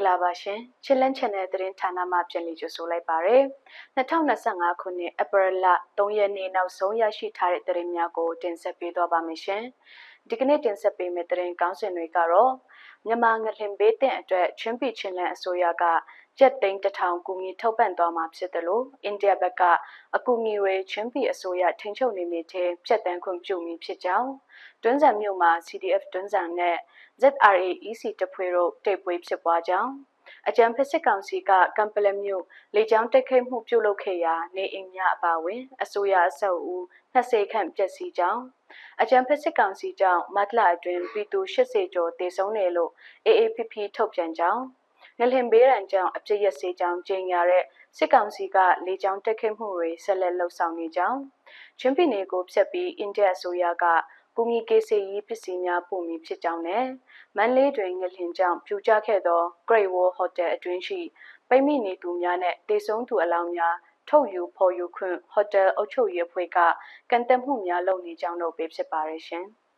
္ဂလာပါရှင်ချစ်လန်း channel သတင်းဌာနမှပြန်လည်ကြိုဆိုလိုက်ပါရယ်2025ခုနှစ်ဧပြီလ3ရက်နေ့နောက်ဆုံးရရှိထားတဲ့သတင်းများကိုတင်ဆက်ပေးသွားပါမယ်ရှင်ဒီကနေ့တင်ဆက်ပေးမယ့်သတင်းကောင်းစင်တွေကတော့မြန်မာငလင်ဘေးတင်အတွက်ချင်းပီချင်းလန်အစိုးရက ကျက်သိန်းတစ်ထောင်ကူညီထုတ်ပံ့သွားမှာဖြစ်တယ်လို့အိန္ဒိယဘက်ကအကူအညီတွေချင်းပီအစိုးရထိန်းချုပ်နေနေတဲ့ဖြတ်တန်းခွင့်ပြုမိဖြစ်ကြောင်းတွန်းဇံမြို့မှာ CDF တွန်းဇံနဲ့ ZRAEC တဖွေတို့တိတ်ပွေးဖြစ်ပွားကြောင်းအကြံဖက်စစ်ကောင်စီကကံပလမြို့လေကြောင်းတိုက်ခိုက်မှုပြုလုပ်ခဲ့ရာနေအိမ်များအပါအဝင်အစိုးရအဆောက်အဦ20ခန့်ပျက်စီးကြောင်းအကြံဖက်စစ်ကောင်စီကြောင့်မတ်လအတွင်းပြည်သူ80ကျော်တေဆုံးတယ်လို့ AAPP ထုတ်ပြန်ကြောင်း ငလင်ဘေးရန်ကြောင့်အပြစ်ရစေကြောင်းကြေညာတဲ့စစ်ကောင်စီကလေကြောင်းတိုက်ခိုက်မှုတွေဆက်လက်လှုပ်ဆောင်နေကြောင်းချင်းပြည်နယ်ကိုဖျက်ပြီးအိန္ဒိယအစိုးရကကူညီကေစီရေးပစ္စည်းများပို့မည်ဖြစ်ကြောင်းနဲ့မန်လေးတွင်ငလင်ကြောင့်ပြူကျခဲ့သော Great Wall Hotel အတွင်းရှိပိတ်မိနေသူများနဲ့တေဆုံးသူအလောင်းများထုတ်ယူဖော်ယူခွင့်ဟိုတယ်အုပ်ချုပ်ရေးအဖွဲ့ကကန့်သက်မှုများလုပ်နေကြောင်းတို့ပဲဖြစ်ပါရရှင်။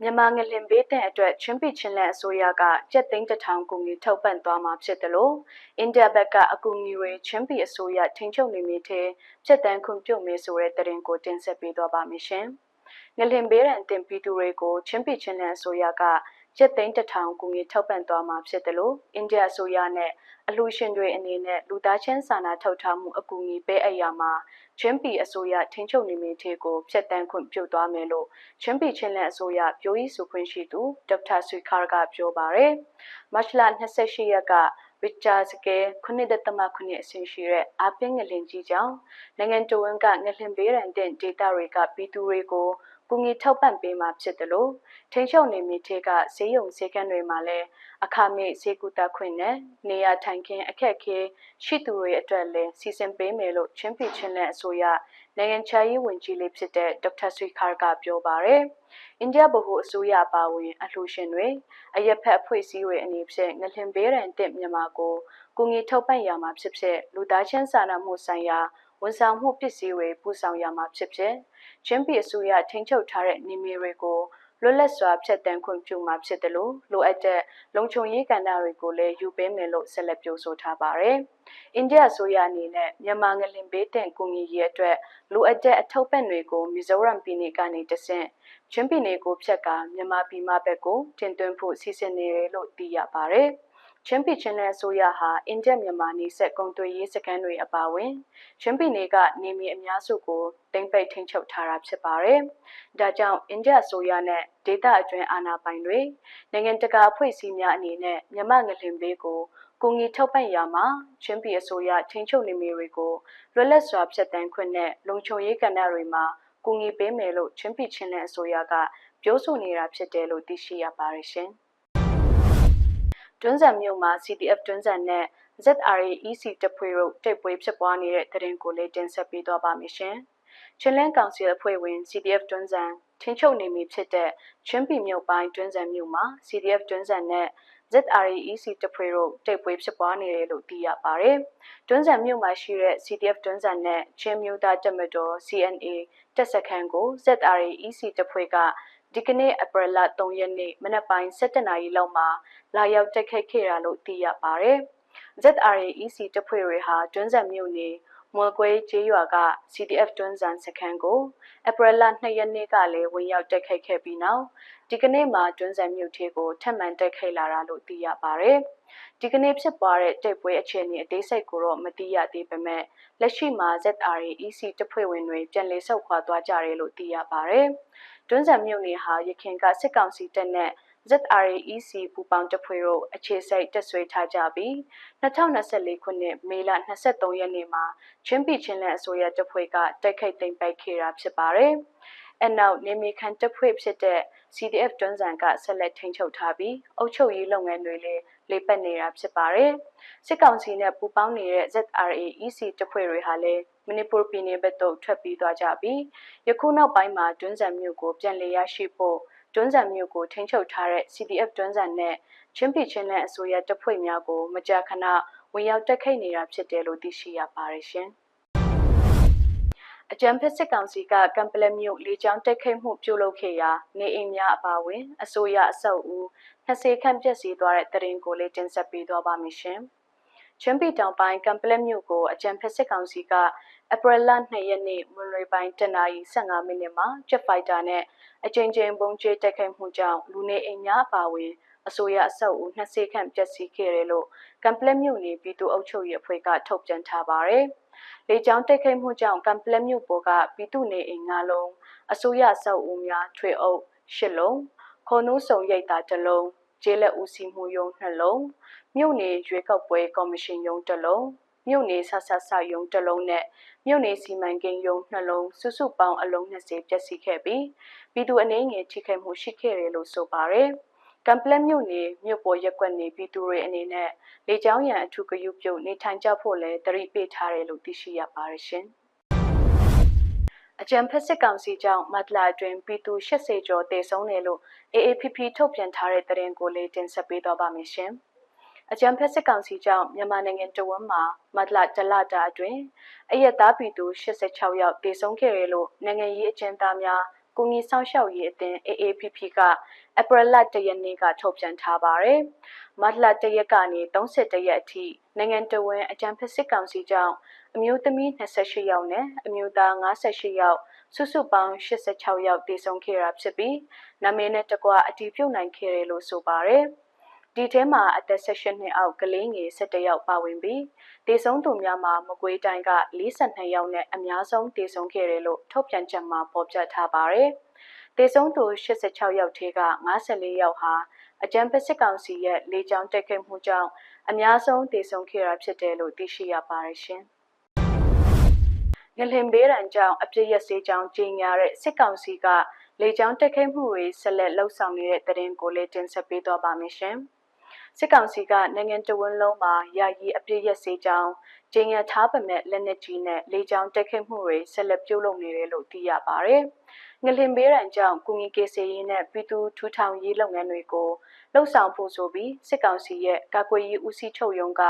မြန်မာငလင်ဘေးတဲ့အတွက်ချင်းပီချင်းလန်အစိုးရကကျက်သိန်းတထောင်ကူညီထုတ်ပံ့သွားမှာဖြစ်တယ်လို့အိန္ဒိယဘက်ကအကူအညီတွေချင်းပီအစိုးရထိန်းချုပ်နေမိတဲ့ကျက်တန်းခွင့်ပြုမယ်ဆိုတဲ့သတင်းကိုတင်ဆက်ပေးသွားပါမယ်ရှင်။ငလင်ဘေးရန်တင်ပီသူတွေကိုချင်းပီချင်းလန်အစိုးရက ကျက်သိန်းတထောင်ကူညီထောက်ပံ့သွားမှာဖြစ်တယ်လို့အိန္ဒိယအစိုးရနဲ့အလှူရှင်တွေအနေနဲ့လူသားချင်းစာနာထောက်ထားမှုအကူအညီပေးအပ်ရမှာချင်းပီအစိုးရထိန်းချုပ်နေမိတဲ့ကိုဖျက်တမ်းခွင့်ပြုသွားမယ်လို့ချင်းပီချင်းလက်အစိုးရပြောရေးဆိုခွင့်ရှိသူဒေါက်တာဆွေခါကပြောပါရယ်မတ်လ28ရက်ကဗစ်တာစကဲ9.9အဆင့်ရှိတဲ့အပင်းငလင်ကြီးကြောင့်နိုင်ငံတော်ဝန်ကငလင်ဘေးရန်တဲ့ဒေတာတွေကပြည်သူတွေကို ကူညီထောက်ပံ့ပေးမှာဖြစ်တယ်လို့ထိန်းချုပ်နေမိတဲ့ကဈေးရုံဈေးကန်းတွေမှာလည်းအခမဲ့ဈေးကူတာခွင့်နဲ့နေရာထိုင်ခင်းအခက်အခဲရှိသူတွေအတွက်လည်းစီစဉ်ပေးမယ်လို့ချင်းပီချင်းနဲ့အစိုးရနိုင်ငံခြားရေးဝန်ကြီးလေးဖြစ်တဲ့ဒေါက်တာဆွေခါကပြောပါရယ်အိန္ဒိယဗဟိုအစိုးရပါဝင်အလှူရှင်တွေအရက်ဖက်အဖွဲ့အစည်းတွေအနေဖြင့်ငလင်ဘေးရန်တက်မြန်မာကိုကူညီထောက်ပံ့ရမှာဖြစ်ဖြစ်လူသားချင်းစာနာမှုဆိုင်ရာ ဝန်ဆောင်မှုပစ္စည်းတွေပူဆောင်ရမှာဖြစ်ဖြစ်ချင်းပြည်အစိုးရထိန်းချုပ်ထားတဲ့နေမြေတွေကိုလွတ်လပ်စွာဖျက်ဆီးခွင့်ပြုမှာဖြစ်တယ်လို့လိုအပ်တဲ့လုံခြုံရေးကဏ္ဍတွေကိုလည်းယူပေးမယ်လို့ဆက်လက်ပြောဆိုထားပါတယ်။အိန္ဒိယအစိုးရအနေနဲ့မြန်မာငလင်ဘေးတင့်ကူညီရေးအတွက်လိုအပ်တဲ့အထောက်ပံ့တွေကိုမီဇိုရမ်ပြည်နယ်ကနေတဆင့်ချင်းပြည်နယ်ကိုဖျက်ကမြန်မာပြည်မဘက်ကိုတင်သွင်းဖို့စီစဉ်နေတယ်လို့သိရပါတယ်။ ချင်းပြည်ချင်းနယ်အစိုးရဟာအင်ဂျက်မြန်မာနေဆက်ကုံသွေးရေးစခန်းတွေအပါအဝင်ချင်းပြည်နယ်ကနေမြေအများစုကိုတင်ပိတ်ထိန်းချုပ်ထားတာဖြစ်ပါတယ်။ဒါကြောင့်အင်ဂျက်အစိုးရနဲ့ဒေသအတွင်းအာဏာပိုင်တွေနိုင်ငံတကာအဖွဲ့အစည်းများအနေနဲ့မြန်မာငလင်ဘေးကိုကူညီထောက်ပံ့ရမှာချင်းပြည်အစိုးရထိန်းချုပ်နေမြေတွေကိုလွတ်လပ်စွာဖျက်ဆီးခွင့်နဲ့လုံခြုံရေးကဏ္ဍတွေမှာကူညီပေးမယ်လို့ချင်းပြည်ချင်းနယ်အစိုးရကပြောဆိုနေတာဖြစ်တယ်လို့သိရှိရပါတယ်ရှင်။ တွန်းဇံမြို့မှာ CDF တွန်းဇံနဲ့ ZRAEC တဖွေတို့တိုက်ပွဲဖြစ်ပွားနေတဲ့တရင်ကိုလည်းတင်ဆက်ပေးသွားပါမယ်ရှင်။ချင်းလန်းကောင်စီအဖွဲ့ဝင် CDF တွန်းဇံထင်းချုပ်နေပြီဖြစ်တဲ့ချင်းပြည်မြို့ပိုင်းတွန်းဇံမြို့မှာ CDF တွန်းဇံနဲ့ ZRAEC တဖွေတို့တိုက်ပွဲဖြစ်ပွားနေတယ်လို့သိရပါတယ်။တွန်းဇံမြို့မှာရှိတဲ့ CDF တွန်းဇံနဲ့ချင်းမြို့သားတပ်မတော် CNA တပ်စခန်းကို ZRAEC တဖွေက ဒီကနေ့အပရလ3ရက်နေ့မနက်ပိုင်း7:00နာရီလောက်မှာလာရောက်တက်ခတ်ခဲ့တာလို့သိရပါတယ်။ ZRAEC တပ်ဖွဲ့တွေဟာတွန်းဇံမြို့နယ်မွန်ကွဲကျေးရွာက CDF တွန်းဇံစခန်းကိုအပရလ2ရက်နေ့ကလည်းဝင်ရောက်တက်ခတ်ခဲ့ပြီးနောက်ဒီကနေ့မှာတွန်းဇံမြို့ထဲကိုထပ်မံတက်ခိုက်လာတာလို့သိရပါတယ်။ဒီကနေ့ဖြစ်ပွားတဲ့တိုက်ပွဲအခြေအနေအသေးစိတ်ကိုတော့မသိရသေးပေမဲ့လက်ရှိမှာ ZRAEC တပ်ဖွဲ့ဝင်တွေပြန်လည်ဆုတ်ခွာသွားကြတယ်လို့သိရပါတယ်။ တွန်းဇံမြို့နယ်ဟာရခင်ကစစ်ကောင်စီတပ်နဲ့ ZRAEC ပူပေါင်းတပ်ဖွဲ့တို့အခြေစိုက်တက်ဆွဲထားကြပြီး2024ခုနှစ်မေလ23ရက်နေ့မှာချင်းပြည်ချင်းလက်အစိုးရတပ်ဖွဲ့ကတိုက်ခိုက်သိမ်းပိုက်ခဲ့တာဖြစ်ပါတယ်။အနောက်နေမီခန်တပ်ဖွဲ့ဖြစ်တဲ့ CDF တွန်းဇံကဆက်လက်ထိန်းချုပ်ထားပြီးအုပ်ချုပ်ရေးလုပ်ငန်းတွေလည်းလေပတ်နေတာဖြစ်ပါတယ်။စစ်ကောင်စီနဲ့ပူးပေါင်းနေတဲ့ ZRAEC တပ်ဖွဲ့တွေဟာလည်း မနီပူပြည်နယ်ဘက်သို့ထွက်ပြေးသွားကြပြီးယခုနောက်ပိုင်းမှာတွန်းဇံမြို့ကိုပြန်လည်ရရှိဖို့တွန်းဇံမြို့ကိုထိန်းချုပ်ထားတဲ့ CDF တွန်းဇံနဲ့ချင်းပြည်ချင်းနဲ့အစိုးရတပ်ဖွဲ့များကိုမကြာခဏဝင်ရောက်တက်ခိတ်နေတာဖြစ်တယ်လို့သိရှိရပါတယ်ရှင်။အကြံဖက်စစ်ကောင်စီကကံပလက်မြို့လေကြောင်းတိုက်ခိုက်မှုပြုလုပ်ခဲ့ရာနေအိမ်များအပါအဝင်အစိုးရအဆောက်အဦ20ခန့်ပြည့်စည်သွားတဲ့တရင်ကိုလေးတင်ဆက်ပေးသွားပါမယ်ရှင်။ချင်းပီတောင်ပိုင်းကမ်ပလက်မြို့ကိုအကြံဖက်စစ်ကောင်စီက ဧပြီလ2ရက်နေ့မွန်လွေပိုင်းတနာရီ15မိနစ်မှာဂျက်ဖိုက်တာနဲ့အကြိမ်ကြိမ်ပုံကျဲတိုက်ခိုက်မှုကြောင့်လူနေအိမ်များအပါအဝင်အစိုးရအဆောက်အဦ20ခန့်ပျက်စီးခဲ့တယ်လို့ကမ်ပလက်မြို့နယ်ပြည်သူ့အုပ်ချုပ်ရေးအဖွဲ့ကထုတ်ပြန်ထားပါတယ်။လေကြောင်းတိုက်ခိုက်မှုကြောင့်ကမ်ပလက်မြို့ပေါ်ကပြည်သူနေအိမ်ငါလုံးအစိုးရအဆောက်အဦများထွေအုပ်၈လုံးခေါ်နိုးစုံရိပ်သာတစ်လုံးကျေးလက်ဦးစီးမှုရုံးနှလုံးမြို့နယ်ရွေးကောက်ပွဲကော်မရှင်ရုံးတစ်လုံး မြို့နယ်ဆဆဆရုံးတစ်လုံးနဲ့မြို့နယ်စီမံကိန်းရုံးနှလုံးစုစုပေါင်းအလုံး20ပျက်စီးခဲ့ပြီးပြည်သူအနေငယ်ထိခိုက်မှုရှိခဲ့တယ်လို့ဆိုပါတယ်။ကမ်ပလက်မြို့နယ်မြို့ပေါ်ရက်ကွက်နေပြည်သူတွေအနေနဲ့လေကြောင်းရန်အထူးဂရုပြုနေထိုင်ကြဖို့လည်းတရိပ်ပေးထားတယ်လို့သိရှိရပါတယ်ရှင်။အကြံဖက်စစ်ကောင်စီကြောင့်မတ်လာအတွင်းပြည်သူ80ကျော်တေဆုံးတယ်လို့ AAPP ထုတ်ပြန်ထားတဲ့သတင်းကိုလေးတင်ဆက်ပေးသွားပါမယ်ရှင်။ အကြံဖက်စစ်ကောင်စီကြောင့်မြန်မာနိုင်ငံတဝန်းမှာမတ်လတလတာအတွင်းအရက်သားပြည်သူ86ယောက်တေဆုံးခဲ့တယ်လို့နိုင်ငံရေးအကျဉ်းသားများကုငီဆောင်ရှောက်ရေးအသင်း AAPP ကအပရလတ်တရက်နေ့ကထုတ်ပြန်ထားပါတယ်။မတ်လတရက်ကနေ31ရက်အထိနိုင်ငံတော်ဝန်အကြံဖက်စစ်ကောင်စီကြောင့်အမျိုးသမီး28ယောက်နဲ့အမျိုးသား58ယောက်စုစုပေါင်း86ယောက်တည်ဆုံခဲ့တာဖြစ်ပြီးနာမည်နဲ့တကွအတီးပြုတ်နိုင်ခဲ့တယ်လို့ဆိုပါတယ်။ ဒီထဲမှာအသက်16နှစ်အောက်ကလေးငယ်17ယောက်ပါဝင်ပြီးတေဆုံးသူများမှာမကွေးတိုင်းက42ယောက်နဲ့အများဆုံးတေဆုံးခဲ့တယ်လို့ထုတ်ပြန်ချက်မှာဖော်ပြထားပါတယ်။တေဆုံးသူ86ယောက်ထဲက54ယောက်ဟာအကြံပစစ်ကောင်စီရဲ့လေကြောင်းတိုက်ခိုက်မှုကြောင့်အများဆုံးတေဆုံးခဲ့တာဖြစ်တယ်လို့သိရှိရပါတယ်ရှင်။ငလင်ဘေးရန်ကြောင့်အပြစ်ရစေးကြောင်းကြေညာတဲ့စစ်ကောင်စီကလေကြောင်းတိုက်ခိုက်မှုတွေဆက်လက်လှုပ်ဆောင်နေတဲ့တရင်ကိုလည်းတင်ဆက်ပေးသွားပါမယ်ရှင်။ စစ်ကောင်စီကနိုင်ငံတော်ဝန်လုံးမှာယာယီအပြစ်ရစေးကြောင်းကြေညာထားပေမဲ့လက်နက်ကြီးနဲ့လေကြောင်းတိုက်ခိုက်မှုတွေဆက်လက်ပြုလုပ်နေတယ်လို့သိရပါတယ်။ငလင်ဘေးရန်ကြောင့်ကုငီကေစီရေးနဲ့ပြည်သူထူထောင်ရေးလုပ်ငန်းတွေကိုလှုပ်ဆောင်ဖို့ဆိုပြီးစစ်ကောင်စီရဲ့ကာကွယ်ရေးဦးစီးချုပ်ရုံးက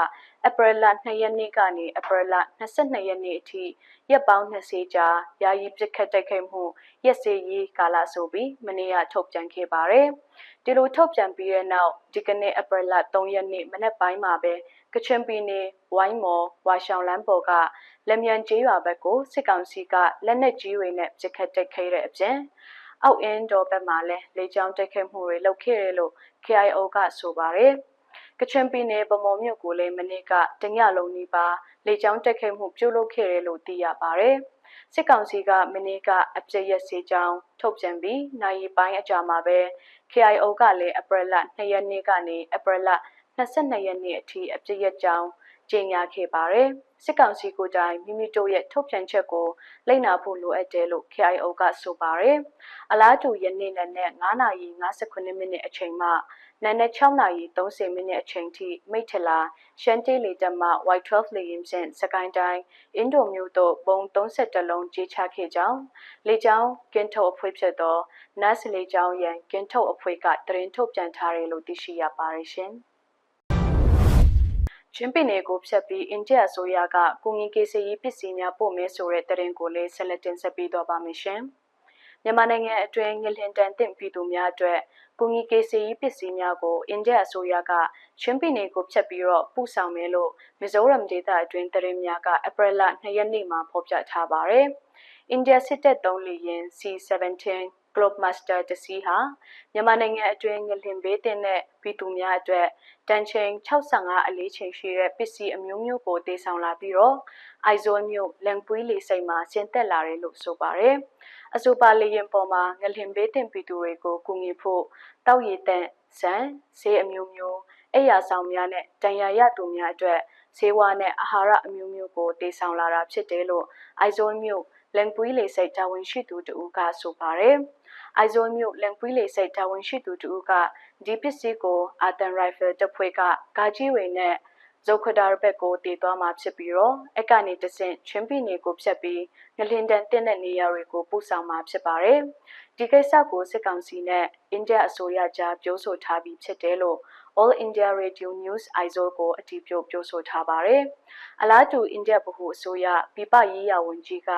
အပရလ2ရက်နေ့ကနေအပရလ22ရက်နေ့အထိရက်ပေါင်း20ကြာယာယီပြစ်ခတ်တိုက်ခိုက်မှုရက်စေရေးကာလဆိုပြီးမနေ့ကထုတ်ပြန်ခဲ့ပါတယ်။ဒီလိုထုတ်ပြန်ပြီးတဲ့နောက်ဒီကနေ့အပရလ3ရက်နေ့မနေ့ပိုင်းမှာပဲကချင်ပြည်နယ်ဝိုင်းမော်ဝါရှောင်းလန်းပေါ်ကလက်မြန်ကျေးရွာဘက်ကိုစစ်ကောင်စီကလက်နက်ကြီးတွေနဲ့ပစ်ခတ်တိုက်ခိုက်တဲ့အပြင်အောက်အင်းတော်ဘက်မှာလည်းလေကြောင်းတိုက်ခိုက်မှုတွေလုပ်ခဲ့တယ်လို့ KIO ကဆိုပါတယ်။ ကချင်ပြည်နယ်ဗမော်မြို့ကိုလည်းမနေ့ကတညလုံးနီးပါးလေကြောင်းတိုက်ခိုက်မှုပြုလုပ်ခဲ့တယ်လို့သိရပါတယ်။စစ်ကောင်စီကမနေ့ကအပြစ်ရစေကြောင်းထုတ်ပြန်ပြီးနိုင်ပိုင်းအကြာမှာပဲ KIO ကလည်းအပရလ2ရက်နေ့ကနေအပရလ22ရက်နေ့အထိအပြစ်ရကြောင်း ကြေညာခဲ့ပါတယ်။စစ်ကောင်စီကိုတိုင်မိမိတို့ရဲ့ထုတ်ပြန်ချက်ကိုလိမ့်နာဖို့လိုအပ်တယ်လို့ KIO ကဆိုပါတယ်။အလားတူယနေ့နဲ့9:59မိနစ်အချိန်မှနနက်6:30မိနစ်အချိန်ထိမိထလာရှန်တေးလီတက်မှ White 12 လေရင်ဖြင့်စကိုင်းတိုင်းအင်ဒိုမျိုးတို့ပုံ32လုံးကြီးချခဲ့ကြောင်းလေကြောင်းကင်းထုတ်အဖွဲ့ဖြစ်သော NAS လေကြောင်းရန်ကင်းထုတ်အဖွဲ့ကတရင်ထုတ်ပြန်ထားတယ်လို့သိရှိရပါတယ်ရှင်။ ချင်းပင်နယ်ကိုဖျက်ပြီးအိန္ဒိယအစိုးရကကုငင်ကေစီရေးပစ္စည်းများပို့မယ်ဆိုတဲ့သတင်းကိုလည်းဆက်လက်တင်ဆက်ပေးတော့ပါမယ်ရှင်။မြန်မာနိုင်ငံအတွင်းငလင်တန်တင့်ပြည်သူများအတွက်ကုငင်ကေစီရေးပစ္စည်းများကိုအိန္ဒိယအစိုးရကချင်းပင်နယ်ကိုဖျက်ပြီးတော့ပို့ဆောင်မယ်လို့မီဇိုရမ်ဒေသအတွင်းသတင်းများကအပရလ2ရက်နေ့မှာဖော်ပြထားပါတယ်။အိန္ဒိယစစ်တပ်သုံးလေယာဉ် C-17 Globe Master တစီးဟာမြန်မာနိုင်ငံအတွင်းငလင်ဘေးတင်တဲ့ပြည်သူများအတွက်တန်ချိန်65အလေးချိန်ရှိတဲ့ပစ္စည်းအမျိုးမျိုးကိုတည်ဆောင်လာပြီးတော့အိုက်ဇိုမြို့လန်ပွီးလေစိတ်မှာဆင်သက်လာတယ်လို့ဆိုပါတယ်။အဆိုပါလေရင်ပေါ်မှာငလင်ဘေးတင်ပြည်သူတွေကိုကူညီဖို့တောက်ရည်တန့်ဇန်ဈေးအမျိုးမျိုးအိယာဆောင်များနဲ့တန်ရာရသူများအတွက်ဈေးဝါးနဲ့အာဟာရအမျိုးမျိုးကိုတည်ဆောင်လာတာဖြစ်တယ်လို့အိုက်ဇိုမြို့လန်ပွီးလေစိတ်တာဝန်ရှိသူတူကဆိုပါတယ်။ အိုင်ဇိုမြို့လန်ပွီးလေစိတ်တာဝန်ရှိသူတူကဒီပစ္စည်းကိုအာတန်ရိုင်ဖယ်တပ်ဖွဲ့ကဂါကြီးဝေနဲ့ဇုတ်ခဒါဘက်ကိုတည်သွားမှာဖြစ်ပြီးတော့အကနေတဆင့်ချင်းပြည်နယ်ကိုဖြတ်ပြီးငလင်တန်တင်းတဲ့နေရာတွေကိုပို့ဆောင်မှာဖြစ်ပါတယ်။ဒီကိစ္စကိုစစ်ကောင်စီနဲ့အိန္ဒိယအစိုးရကြားပြောဆိုထားပြီးဖြစ်တယ်လို့ All India Radio News ISO ကိုအတည်ပြုပြောဆိုထားပါတယ်။အလားတူအိန္ဒိယဗဟိုအစိုးရပြပရေးရာဝန်ကြီးက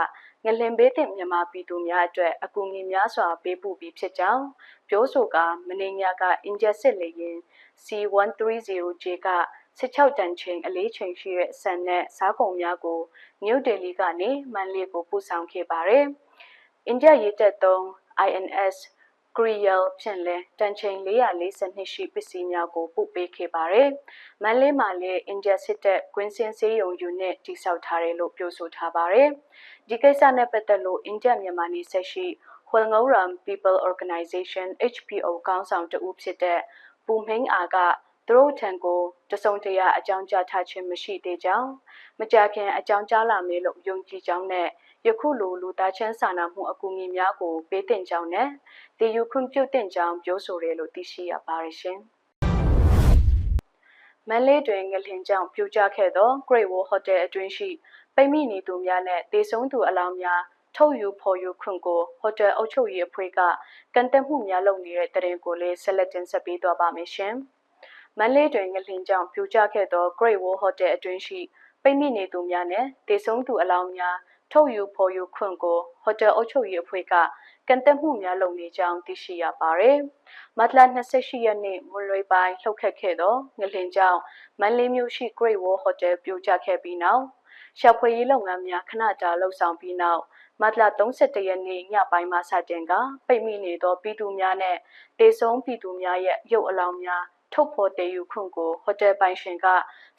ငလင်ဘေးတင်မြန်မာပြည်သူများအတွက်အကူအညီများစွာပေးပို့ပြီးဖြစ်ကြောင်းပြောဆိုကမင်းညကအင်ဂျက်စစ်လေရင် C130J က16တန်ချိန်အလေးချိန်ရှိတဲ့ဆန်နဲ့စားကုန်များကိုနယူးဒေလီကနေမန်လေးကိုပို့ဆောင်ခဲ့ပါတယ်။အိန္ဒိယရေတပ်သုံး INS ကရီယယ်ဖြင့်လဲတန်ချိန်442ရှိပစ္စည်းများကိုပို့ပေးခဲ့ပါတယ်။မန်လေးမှာလည်းအင်ဂျက်စစ်တပ်ကွင်းစင်စေးရုံယူနစ်တိစောက်ထားတယ်လို့ပြောဆိုထားပါတယ်။ဒီကိစ္စနဲ့ပတ်သက်လို့အင်ဂျက်မြန်မာနေဆက်ရှိ Hwalngauram People Organization HPO ကောင်းဆောင်တဦးဖြစ်တဲ့ပူမင်းအာကသူတို့ထံကိုတစုံတရာအကြောင်းကြားထားခြင်းမရှိသေးကြောင်းမကြာခင်အကြောင်းကြားလာမယ်လို့ယုံကြည်ကြောင်းနဲ့ ယခုလိုလူသားချင်းစာနာမှုအကူအညီများကိုပေးတင်ကြောင်းနဲ့တည်ယူခွင့်ပြုတင်ကြောင်းပြောဆိုတယ်လို့သိရှိရပါတယ်ရှင်။မန်လေးတွင်ငလင်ကြောင့်ပြိုကျခဲ့သော Great Wall Hotel အတွင်းရှိပိတ်မိနေသူများနဲ့တေဆုံးသူအလောင်းများထုတ်ယူဖော်ယူခွင့်ကိုဟိုတယ်အုပ်ချုပ်ရေးအဖွဲ့ကကန်တက်မှုများလုပ်နေတဲ့တရင်ကိုလည်းဆက်လက်တင်ဆက်ပေးသွားပါမယ်ရှင်။မန်လေးတွင်ငလင်ကြောင့်ပြိုကျခဲ့သော Great Wall Hotel အတွင်းရှိပိတ်မိနေသူများနဲ့တေဆုံးသူအလောင်းများ ထုတ်ယူဖော်ယူခွင့်ကိုဟိုတယ်အုပ်ချုပ်ရေးအဖွဲ့ကကန်တက်မှုများလုပ်နေကြောင်းသိရှိရပါတယ်။မတ်လ28ရက်နေ့မွန်လွေပိုင်းလှုပ်ခတ်ခဲ့သောငလင်ကြောင့်မန်လေးမြို့ရှိ Great Wall Hotel ပြိုကျခဲ့ပြီးနောက်ရှာဖွေရေးလုပ်ငန်းများခဏတာလှုပ်ဆောင်ပြီးနောက်မတ်လ31ရက်နေ့ညပိုင်းမှစတင်ကပိတ်မိနေသောပြည်သူများနဲ့တေဆုံးပြည်သူများရဲ့ရုပ်အလောင်းများထုတ်ဖော်တည်ယူခွင့်ကိုဟိုတယ်ပိုင်ရှင်က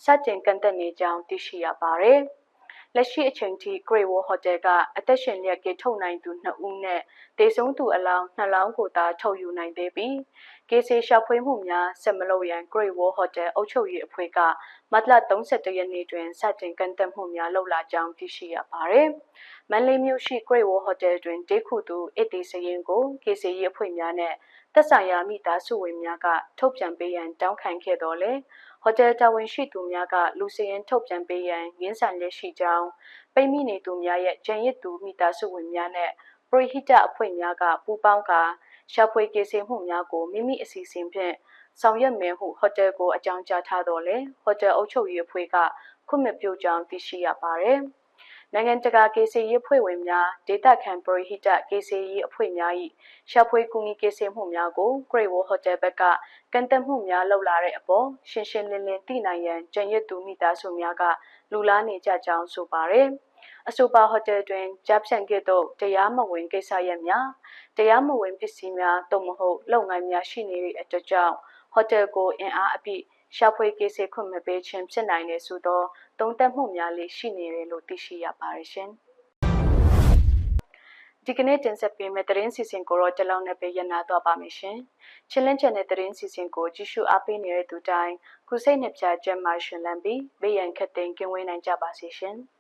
စတင်ကန့်သက်နေကြောင်းသိရှိရပါတယ်။ လက်ရှိအချိန်ထိ Great Wall Hotel ကအသက်ရှင်လျက်ကေထုတ်နိုင်သူ2ဦးနဲ့ဒေဆုံးသူအလောင်း2လောင်းကိုသာထုတ်ယူနိုင်သေးပြီးကေစီရှာဖွေမှုများဆက်မလုပ်ရန် Great Wall Hotel အုပ်ချုပ်ရေးအဖွဲ့ကမတ်လ31ရက်နေ့တွင်စတင်ကန့်သက်မှုများလုပ်လာကြောင်းသိရှိရပါတယ်။မန်လေးမြို့ရှိ Great Wall Hotel တွင်ဒေခုသူအစ်တီစရင်ကိုကေစီရေးအဖွဲ့များနဲ့သက်ဆိုင်ရာမိသားစုဝင်များကထုတ်ပြန်ပေးရန်တောင်းခံခဲ့တော်လဲ ဟိုတယ်တာဝန်ရှိသူများကလူစရင်ထုတ်ပြန်ပေးရန်ရင်းဆန်လက်ရှိကြောင်းပိတ်မိနေသူများရဲ့ကြံရစ်သူမိသားစုဝင်များနဲ့ပရိဟိတအဖွဲ့များကပူးပေါင်းကာရှာဖွေကေစီမှုများကိုမိမိအစီအစဉ်ဖြင့်ဆောင်ရွက်မယ်ဟုဟိုတယ်ကိုအကြောင်းကြားထားတော်လဲဟိုတယ်အုပ်ချုပ်ရေးအဖွဲ့ကခွင့်မပြုကြောင်းသိရှိရပါတယ်။ နိုင်ငံတကာကေစီရေးဖွဲ့ဝင်များဒေတာခံပရိဟိတကေစီရေးအဖွဲ့များ၏ရှာဖွေကူညီကေစီမှုများကို Great Wall Hotel ဘက်ကကန်တက်မှုများလှုပ်လာတဲ့အပေါ်ရှင်းရှင်းလင်းလင်းသိနိုင်ရန်ကြံရစ်သူမိသားစုများကလူလားနေကြကြောင်းဆိုပါတယ်အဆိုပါဟိုတယ်တွင်ဂျပ်ဖြန်ကဲ့သို့တရားမဝင်ကိစ္စရပ်များတရားမဝင်ပစ္စည်းများသို့မဟုတ်လုပ်ငန်းများရှိနေသည့်အတွက်ကြောင့်ဟိုတယ်ကိုအင်အားအပြည့် ရှာဖွေကေစေခွင့်မပေးခြင်းဖြစ်နိုင်တယ်ဆိုတော့သုံးသပ်မှုများလေးရှိနေတယ်လို့သိရှိရပါတယ်ရှင်။ဒီကနေ့တင်ဆက်ပေးမယ့်သတင်းစီစဉ်ကိုတော့တလောင်းနဲ့ပဲရနာတော့ပါမယ်ရှင်။ချင်းလင်းချန်တဲ့သတင်းစီစဉ်ကိုကြည့်ရှုအားပေးနေတဲ့သူတိုင်းခုစိတ်နှစ်ဖြာကျမ်းမာရှင်လန်းပြီးဘေးရန်ခတ်သိမ်းကင်းဝေးနိုင်ကြပါစေရှင်။